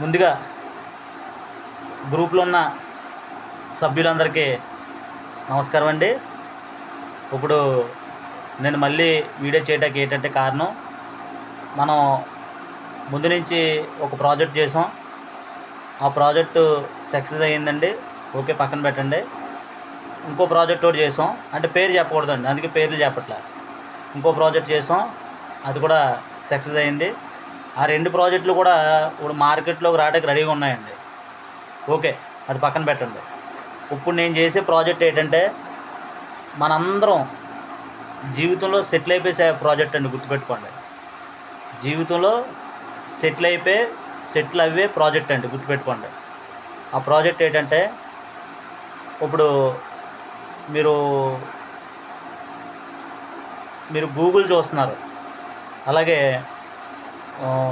ముందుగా గ్రూప్లో ఉన్న సభ్యులందరికీ నమస్కారం అండి. ఇప్పుడు నేను మళ్ళీ వీడియో చేయడానికి ఏంటంటే కారణం మనం ముందు నుంచి ఒక ప్రాజెక్ట్ చేసాం. ఆ ప్రాజెక్టు సక్సెస్ అయ్యిందండి. ఓకే పక్కన పెట్టండి. ఇంకో ప్రాజెక్ట్ ఒకటి చేసాం. అంటే పేరు చెప్పకూడదండి అందుకే పేర్లు చెప్పట్లే. ఇంకో ప్రాజెక్ట్ చేసాం. అది కూడా సక్సెస్ అయింది ఆ రెండు ప్రాజెక్టులు కూడా ఇప్పుడు మార్కెట్లోకి రావడానికి రెడీగా ఉన్నాయండి. ఓకే అది పక్కన పెట్టండి. ఇప్పుడు నేను చేసే ప్రాజెక్ట్ ఏంటంటే మనందరం జీవితంలో సెటిల్ అయిపోయే ప్రాజెక్ట్ అండి గుర్తుపెట్టుకోండి. జీవితంలో సెటిల్ అయిపోయి సెటిల్ అయ్యే ప్రాజెక్ట్ అండి గుర్తుపెట్టుకోండి. ఆ ప్రాజెక్ట్ ఏంటంటే ఇప్పుడు మీరు మీరు గూగుల్ చూస్తున్నారు. అలాగే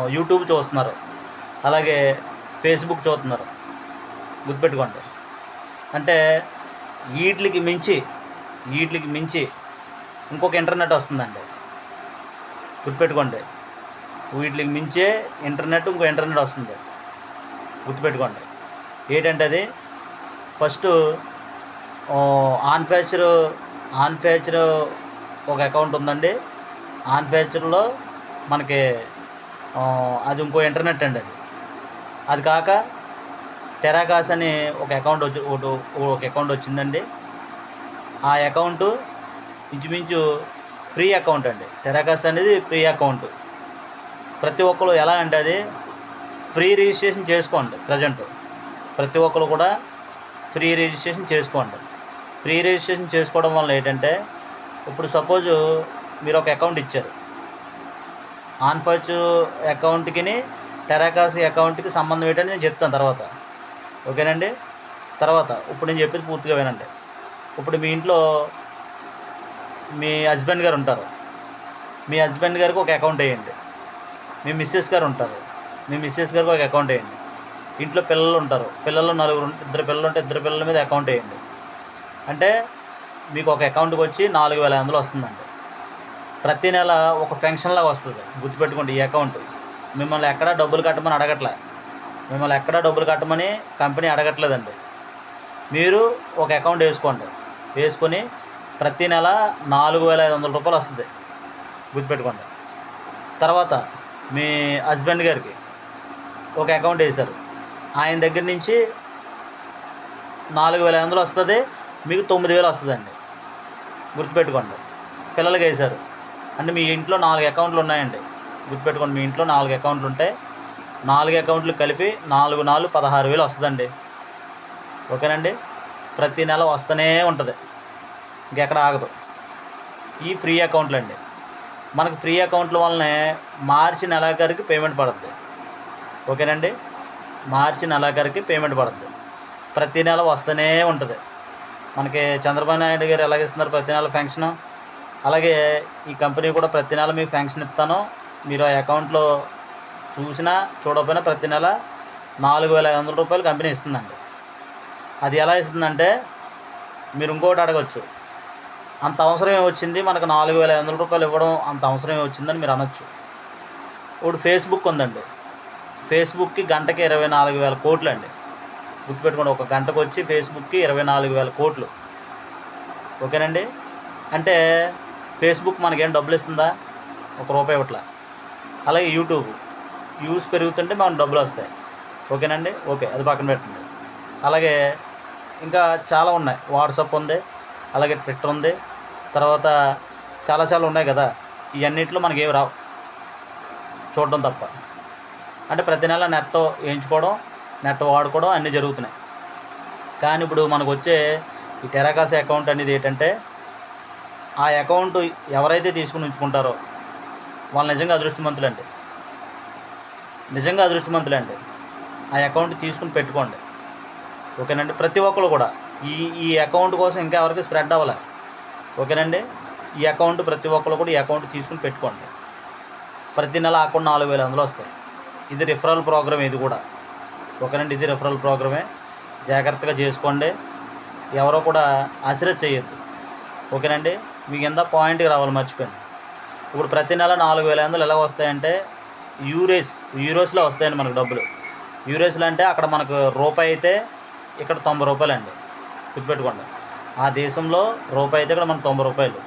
యూట్యూబ్ చూస్తున్నారు. అలాగే ఫేస్బుక్ చూస్తున్నారు. గుర్తుపెట్టుకోండి. అంటే వీటికి మించి వీటికి మించి ఇంకొక ఇంటర్నెట్ వస్తుందండి. గుర్తుపెట్టుకోండి. వీటికి మించే ఇంటర్నెట్ ఇంకో ఇంటర్నెట్ వస్తుంది. గుర్తుపెట్టుకోండి. ఏంటంటే అది? ఫస్ట్ ఆన్ ఫ్యాచర్ ఆన్ ఫ్యాచర్ ఒక అకౌంట్ ఉందండి. ఆన్ ఫ్యాచర్లో మనకి అది ఇంకో ఇంటర్నెట్ అండి అది. అది కాక టెరాకాస్ అని ఒక అకౌంట్ వచ్చి ఒక అకౌంట్ వచ్చిందండి. ఆ అకౌంట్ ఇంచుమించు ఫ్రీ అకౌంట్ అండి. టెరాకాస్ట్ అనేది ఫ్రీ అకౌంట్ ప్రతి ఒక్కరు ఎలా అంటే అది ఫ్రీ రిజిస్ట్రేషన్ చేసుకోండి ప్రజెంట్ ప్రతి ఒక్కరు కూడా ఫ్రీ రిజిస్ట్రేషన్ చేసుకోండి. ఫ్రీ రిజిస్ట్రేషన్ చేసుకోవడం వల్ల ఏంటంటే ఇప్పుడు సపోజ్ మీరు ఒక అకౌంట్ ఇచ్చారు. ఆన్ఫర్చ్ అకౌంట్కి టెరాకాస్ అకౌంట్కి సంబంధం ఏంటని నేను చెప్తాను తర్వాత. ఓకేనండి? తర్వాత. ఇప్పుడు నేను చెప్పేది పూర్తిగా వినండి. ఇప్పుడు మీ ఇంట్లో మీ హస్బెండ్ గారు ఉంటారు. మీ హస్బెండ్ గారికి ఒక అకౌంట్ వేయండి. మీ మిస్సెస్ గారు ఉంటారు. మీ మిస్సెస్ గారికి ఒక అకౌంట్ వేయండి. ఇంట్లో పిల్లలు ఉంటారు. పిల్లలు నలుగురు ఇద్దరు పిల్లలు ఉంటే ఇద్దరు పిల్లల మీద అకౌంట్ వేయండి. అంటే మీకు ఒక అకౌంట్కి వచ్చి నాలుగు వేల ఐదు వందలు వస్తుందండి. ప్రతి నెల ఒక పెన్షన్లాగా వస్తుంది. గుర్తుపెట్టుకోండి ఈ అకౌంట్. మిమ్మల్ని ఎక్కడా డబ్బులు కట్టమని అడగట్లే. మిమ్మల్ని ఎక్కడా డబ్బులు కట్టమని కంపెనీ అడగట్లేదండి. మీరు ఒక అకౌంట్ వేసుకోండి. వేసుకొని ప్రతి నెల నాలుగు వేల ఐదు వందల రూపాయలు వస్తుంది. గుర్తుపెట్టుకోండి. తర్వాత మీ హస్బెండ్ గారికి ఒక అకౌంట్ వేశారు. ఆయన దగ్గర నుంచి నాలుగు వేల ఐదు వందలు వస్తుంది. మీకు తొమ్మిది వేలు వస్తుందండి. గుర్తుపెట్టుకోండి. పిల్లలకి వేశారు. అంటే మీ ఇంట్లో నాలుగు అకౌంట్లు ఉన్నాయండి. గుర్తుపెట్టుకోండి మీ ఇంట్లో నాలుగు అకౌంట్లు ఉంటాయి నాలుగు అకౌంట్లు కలిపి నాలుగు నాలుగు పదహారు వేలు వస్తుందండి. ఓకేనండి? ప్రతి నెల వస్తూనే ఉంటుంది. ఇంకెక్కడ ఆగదు. ఈ ఫ్రీ అకౌంట్లు అండి మనకు ఫ్రీ అకౌంట్ల వల్లనే మార్చి నెలాఖరికి పేమెంట్ పడుతుంది ఓకేనండి? మార్చి నెలాఖరికి పేమెంట్ పడుతుంది ప్రతి నెల వస్తూనే ఉంటుంది. మనకి చంద్రబాబు నాయుడు గారు ఎలాగ ఇస్తున్నారు? ప్రతి నెల ఫంక్షన్? అలాగే ఈ కంపెనీ కూడా ప్రతి నెల మీకు పెన్షన్ ఇస్తాను. మీరు ఆ అకౌంట్లో చూసినా చూడకపోయినా ప్రతి నెల నాలుగు వేల ఐదు వందల రూపాయలు కంపెనీ ఇస్తుందండి. అది ఎలా ఇస్తుందంటే మీరు ఇంకోటి అడగచ్చు. అంత అవసరం ఏమొచ్చింది మనకు నాలుగు వేల ఐదు వందల రూపాయలు ఇవ్వడం అంత అవసరం ఏమొచ్చిందని మీరు అనొచ్చు. ఇప్పుడు ఫేస్బుక్ ఉందండి. ఫేస్బుక్కి గంటకి ఇరవై నాలుగు వేల కోట్లు అండి గుర్తుపెట్టుకోండి ఒక గంటకు వచ్చి ఫేస్బుక్కి ఇరవై నాలుగు వేల కోట్లు. ఓకేనండి? అంటే ఫేస్బుక్ మనకేం డబ్బులు ఇస్తుందా? ఒక రూపాయి ఇవ్వట్లా. అలాగే యూట్యూబ్. వ్యూస్ పెరుగుతుంటే మనం డబ్బులు వస్తాయి. ఓకేనండి? ఓకే అది పక్కన పెట్టండి. అలాగే ఇంకా చాలా ఉన్నాయి. వాట్సాప్ ఉంది అలాగే ట్విట్టర్ ఉంది. తర్వాత చాలా చాలా ఉన్నాయి కదా. ఇవన్నిట్లో మనకి ఏమి రావు. చూడడం తప్ప. అంటే ప్రతి నెల నెట్ వేయించుకోవడం నెట్ వాడుకోవడం అన్నీ జరుగుతున్నాయి. కానీ ఇప్పుడు మనకు వచ్చే ఈ టెరాకాస్ అకౌంట్ అనేది ఏంటంటే ఆ అకౌంట్ ఎవరైతే తీసుకుని ఉంచుకుంటారో వాళ్ళు నిజంగా అదృష్టవంతులండి. నిజంగా అదృష్టవంతులండి. ఆ అకౌంట్ తీసుకుని పెట్టుకోండి. ఓకేనండి? ప్రతి ఒక్కరు కూడా ఈ ఈ అకౌంట్ కోసం ఇంకా ఎవరికి స్ప్రెడ్ అవ్వాలి. ఓకేనండి? ఈ అకౌంట్ ప్రతి ఒక్కరు కూడా ఈ అకౌంట్ తీసుకుని పెట్టుకోండి. ప్రతి నెల అకౌంట్ నాలుగు వేల వందలు వస్తాయి. ఇది రిఫరల్ ప్రోగ్రామ్ ఇది కూడా. ఓకేనండి? ఇది రిఫరల్ ప్రోగ్రామే. జాగ్రత్తగా చేసుకోండి. ఎవరో కూడా ఆశ్రయ చేయొద్దు. ఓకేనండి? మీకు ఎంత పాయింట్కి రావాలి మర్చిపోయింది ఇప్పుడు ప్రతి నెల నాలుగు వేల వందలు ఎలా వస్తాయంటే యూరేస్ యూరోస్లో వస్తాయండి మనకు డబ్బులు. యూఎస్లో అంటే అక్కడ మనకు రూపాయి అయితే ఇక్కడ తొంభై రూపాయలు అండి గుర్తుపెట్టుకోండి. ఆ దేశంలో రూపాయి అయితే ఇక్కడ మనకు తొంభై రూపాయలు.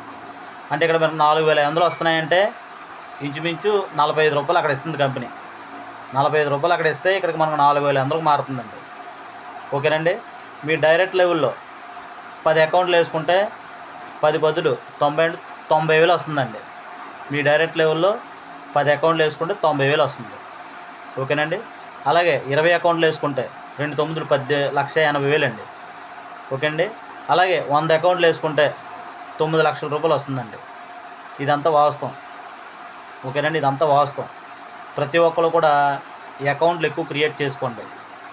అంటే ఇక్కడ మనకు నాలుగు వేల ఐదు వందలు వస్తున్నాయంటే ఇంచుమించు నలభై ఐదు రూపాయలు అక్కడ ఇస్తుంది కంపెనీ. నలభై ఐదు రూపాయలు అక్కడ ఇస్తే ఇక్కడికి మనకు నాలుగు వేల వందలకు మారుతుందండి. ఓకేనండి? మీ డైరెక్ట్ లెవెల్లో పది అకౌంట్లు వేసుకుంటే పది బదులు తొంభై తొంభై వేలు వస్తుందండి. మీ డైరెక్ట్ లెవెల్లో పది అకౌంట్లు వేసుకుంటే తొంభై వేలు వస్తుంది. ఓకేనండి? అలాగే ఇరవై అకౌంట్లు వేసుకుంటే రెండు తొమ్మిదిలు పద్దె లక్ష ఎనభై వేలు అండి ఓకే అండి అలాగే వంద అకౌంట్లు వేసుకుంటే తొమ్మిది లక్షల రూపాయలు వస్తుందండి. ఇదంతా వాస్తవం. ఓకేనండి? ఇదంతా వాస్తవం. ప్రతి ఒక్కరు కూడా ఈ అకౌంట్లు ఎక్కువ క్రియేట్ చేసుకోండి.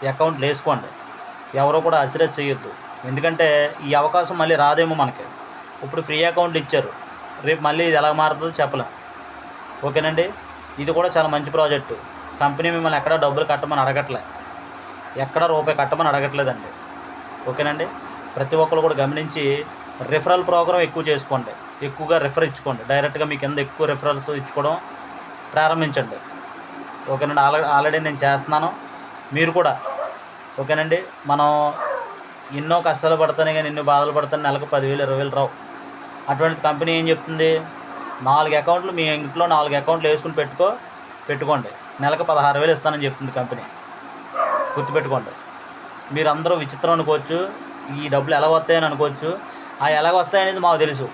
అకౌంట్లు వేసుకోండి. ఎవరో కూడా అసిరేట్ చేయొద్దు. ఎందుకంటే ఈ అవకాశం మళ్ళీ రాదేమో మనకి. ఇప్పుడు ఫ్రీ అకౌంట్ ఇచ్చారు. రేపు మళ్ళీ ఇది ఎలా మారుతుందో చెప్పలేం. ఓకేనండి? ఇది కూడా చాలా మంచి ప్రాజెక్టు కంపెనీ మిమ్మల్ని ఎక్కడ డబ్బులు కట్టమని అడగట్లే. ఎక్కడ రూపాయి కట్టమని అడగట్లేదండి. ఓకేనండి? ప్రతి ఒక్కరు కూడా గమనించి రిఫరల్ ప్రోగ్రామ్ ఎక్కువ చేసుకోండి. ఎక్కువగా రిఫర్ ఇచ్చుకోండి. డైరెక్ట్గా మీ కింద ఎక్కువ రిఫరల్స్ ఇచ్చుకోవడం ప్రారంభించండి. ఓకేనండి? ఆల్రెడీ ఆల్రెడీ నేను చేస్తున్నాను. మీరు కూడా. ఓకేనండి? మనం ఎన్నో కష్టాలు పడతానే కానీ ఎన్నో బాధలు పడతాను నెలకు పదివేలు ఇరవై వేలు రావు. అటువంటి కంపెనీ ఏం చెప్తుంది? నాలుగు అకౌంట్లు మీ ఇంట్లో నాలుగు అకౌంట్లు వేసుకుని పెట్టుకో పెట్టుకోండి. నెలకు పదహారు వేలు ఇస్తానని చెప్తుంది కంపెనీ. గుర్తుపెట్టుకోండి. మీరు అందరూ విచిత్రం అనుకోవచ్చు. ఈ డబ్బులు ఎలా వస్తాయని అనుకోవచ్చు. ఆ ఎలాగ వస్తాయనేది మాకు తెలుసు.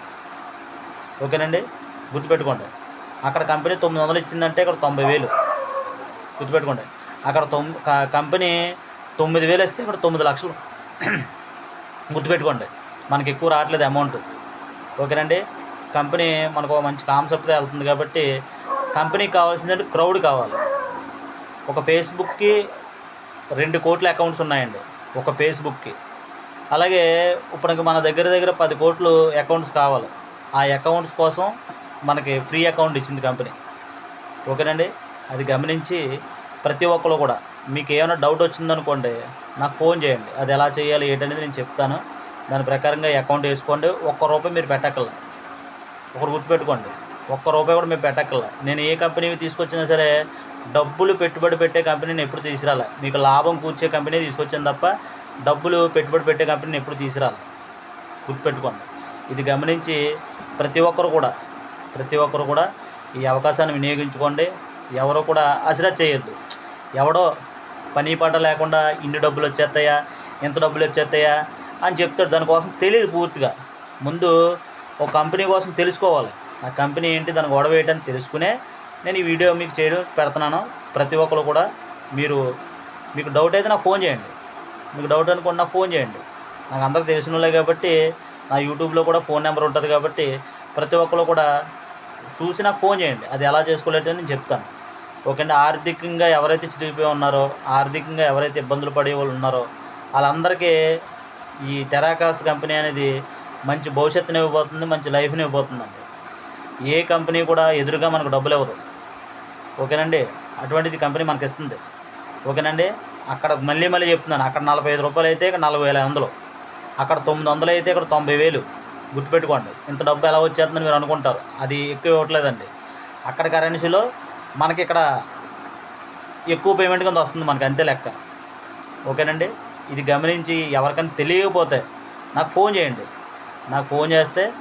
ఓకేనండి? గుర్తుపెట్టుకోండి. అక్కడ కంపెనీ తొమ్మిది వందలు ఇచ్చిందంటే ఇక్కడ తొంభై వేలు. గుర్తుపెట్టుకోండి. అక్కడ తొమ్ కంపెనీ తొమ్మిది వేలు ఇస్తే ఇక్కడ తొమ్మిది లక్షలు. గుర్తుపెట్టుకోండి. మనకి ఎక్కువ రావట్లేదు అమౌంట్. ఓకేనండి? కంపెనీ మనకు మంచి కాన్సెప్ట్తో వెళ్తుంది కాబట్టి కంపెనీకి కావాల్సిందంటే క్రౌడ్ కావాలి. ఒక ఫేస్బుక్కి రెండు కోట్ల అకౌంట్స్ ఉన్నాయండి ఒక ఫేస్బుక్కి. అలాగే ఇప్పుడు మన దగ్గర దగ్గర పది కోట్లు అకౌంట్స్ కావాలి. ఆ అకౌంట్స్ కోసం మనకి ఫ్రీ అకౌంట్ ఇచ్చింది కంపెనీ. ఓకేనండి? అది గమనించి ప్రతి ఒక్కరు కూడా మీకు ఏమైనా డౌట్ వచ్చిందనుకోండి నాకు ఫోన్ చేయండి. అది ఎలా చేయాలి ఏంటనేది నేను చెప్తాను. దాని ప్రకారంగా అకౌంట్ వేసుకోండి. ఒక్క రూపాయి మీరు పెట్టక్కల ఒకటి గుర్తుపెట్టుకోండి. ఒక్క రూపాయి కూడా మీరు పెట్టక్కల నేను ఏ కంపెనీ తీసుకొచ్చినా సరే డబ్బులు పెట్టుబడి పెట్టే కంపెనీని ఎప్పుడు తీసుకురాలి. మీకు లాభం కూర్చే కంపెనీ తీసుకొచ్చాను తప్ప డబ్బులు పెట్టుబడి పెట్టే కంపెనీని ఎప్పుడు తీసుకురాలి. గుర్తుపెట్టుకోండి. ఇది గమనించి ప్రతి ఒక్కరు కూడా ప్రతి ఒక్కరు కూడా ఈ అవకాశాన్ని వినియోగించుకోండి. ఎవరు కూడా అసిరా చేయొద్దు. ఎవడో పని పాట లేకుండా ఇన్ని డబ్బులు వచ్చేస్తాయా ఎంత డబ్బులు వచ్చేస్తాయా అని చెప్తాడు. దానికోసం తెలియదు పూర్తిగా. ముందు ఒక కంపెనీ కోసం తెలుసుకోవాలి. ఆ కంపెనీ ఏంటి దాని గొడవ ఏంటని తెలుసుకునే నేను ఈ వీడియో మీకు చేయడం పెడుతున్నాను. ప్రతి ఒక్కరు కూడా మీరు మీకు డౌట్ అయితే నాకు ఫోన్ చేయండి. మీకు డౌట్ అనుకోండి నాకు ఫోన్ చేయండి. నాకు అందరికి తెలిసిన వాళ్ళే కాబట్టి నా యూట్యూబ్లో కూడా ఫోన్ నెంబర్ ఉంటుంది కాబట్టి ప్రతి ఒక్కరు కూడా చూసి నాకు ఫోన్ చేయండి. అది ఎలా చేసుకోలేటో నేను చెప్తాను. ఓకే ఆర్థికంగా ఎవరైతే చిదిగిపోయి ఉన్నారో ఆర్థికంగా ఎవరైతే ఇబ్బందులు పడే వాళ్ళు ఉన్నారో వాళ్ళందరికీ ఈ టెరాకాస్ కంపెనీ అనేది మంచి భవిష్యత్తుని ఇవ్వబోతుంది మంచి లైఫ్ని ఇవ్వబోతుందండి ఏ కంపెనీ కూడా ఎదురుగా మనకు డబ్బులు ఇవ్వదు. ఓకేనండి? అటువంటిది కంపెనీ మనకి ఇస్తుంది. ఓకేనండి? అక్కడ మళ్ళీ మళ్ళీ చెప్తున్నాను. అక్కడ నలభై ఐదు రూపాయలు అయితే ఇక్కడ నలభై వేల వందలు. అక్కడ తొమ్మిది వందలు అయితే ఇక్కడ తొంభై వేలు. గుర్తుపెట్టుకోండి. ఇంత డబ్బు ఎలా వచ్చేస్తుందని మీరు అనుకుంటారు. అది ఎక్కువ ఇవ్వట్లేదండి. అక్కడ కరెన్సీలో మనకి ఇక్కడ ఎక్కువ పేమెంట్ కింద వస్తుంది మనకి అంతే లెక్క. ఓకేనండి? ఇది గమనించి ఎవరికైనా తెలియకపోతే నాకు ఫోన్ చేయండి. నాకు ఫోన్ చేస్తే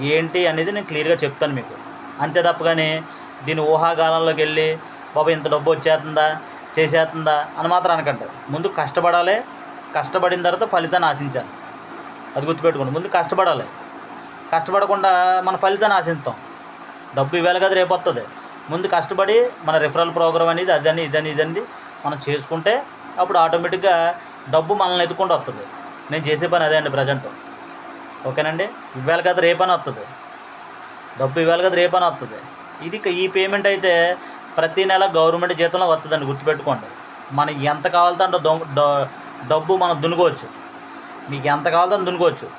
ఏంటి అనేది నేను క్లియర్గా చెప్తాను మీకు. అంతే తప్ప కానీ దీని ఊహాగాలంలోకి వెళ్ళి బాబా ఇంత డబ్బు వచ్చేస్తుందా? చేసేస్తుందా? అని మాత్రం అనకండి. ముందు కష్టపడాలి. కష్టపడిన తర్వాత ఫలితాన్ని ఆశించాలి. అది గుర్తుపెట్టుకోండి. ముందు కష్టపడాలి. కష్టపడకుండా మన ఫలితాన్ని ఆశిస్తాం డబ్బు ఇవ్వాలి కదా రేపు వస్తుంది. ముందు కష్టపడి మన రిఫరల్ ప్రోగ్రామ్ అనేది అదని ఇదని ఇదని మనం చేసుకుంటే అప్పుడు ఆటోమేటిక్గా డబ్బు మనల్ని ఎత్తుకుంటూ వస్తుంది. నేను చేసే పని అదే అండి ప్రజెంట్. ఓకేనండి? ఇవాళ కదా రేపని వస్తుంది. డబ్బు ఇవాళ కదా రేపని వస్తుంది. ఇది ఈ పేమెంట్ అయితే ప్రతి నెల గవర్నమెంట్ జీతంలో వస్తుందండి గుర్తుపెట్టుకోండి. మనకి ఎంత కావాలంటే అంత డ- డబ్బు మనం దున్నుకోవచ్చు. మీకు ఎంత కావాలో అంత దున్నుకోవచ్చు.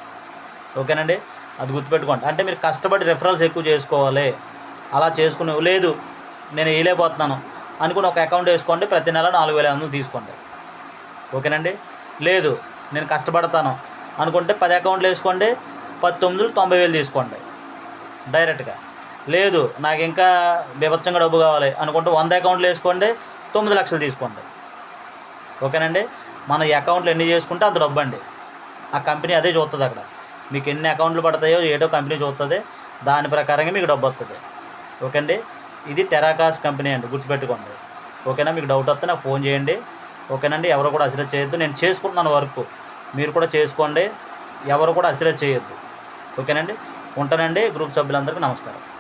ఓకేనండి? అది గుర్తుపెట్టుకోండి. అంటే మీరు కష్టపడి రెఫరల్స్ ఎక్కువ చేసుకోవాలి. అలా చేసుకునే లేదు నేను వేయలేకపోతున్నాను అనుకుని ఒక అకౌంట్ వేసుకోండి ప్రతి నెల నాలుగు వేల ఐదు వందలు తీసుకోండి. ఓకేనండి? లేదు నేను కష్టపడతాను. అనుకుంటే పది అకౌంట్లు వేసుకోండి పది తొంభై వేలు తీసుకోండి. డైరెక్ట్గా. లేదు నాకు ఇంకా బీభత్సంగా డబ్బు కావాలి. అనుకుంటే వంద అకౌంట్లు వేసుకోండి తొమ్మిది లక్షలు తీసుకోండి. ఓకేనండి? మన అకౌంట్లు ఎన్ని చేసుకుంటే అంత డబ్బు అండి. ఆ కంపెనీ అదే చూస్తుంది అక్కడ. మీకు ఎన్ని అకౌంట్లు పడతాయో ఏటో కంపెనీ చూస్తుంది దాని ప్రకారంగా మీకు డబ్బు వస్తుంది ఓకే అండి ఇది టెరాకాస్ కంపెనీ అండి గుర్తుపెట్టుకోండి. ఓకేనా? మీకు డౌట్ వస్తే నాకు ఫోన్ చేయండి. ఓకేనండి? ఎవరు కూడా అసిరేట్ చేయొద్దు. నేను చేసుకుంటున్నాను వర్క్. మీరు కూడా చేసుకోండి. ఎవరు కూడా అసిరేట్ చేయొద్దు. ఓకేనండి? ఉంటానండి. గ్రూప్ సభ్యులందరికీ నమస్కారం.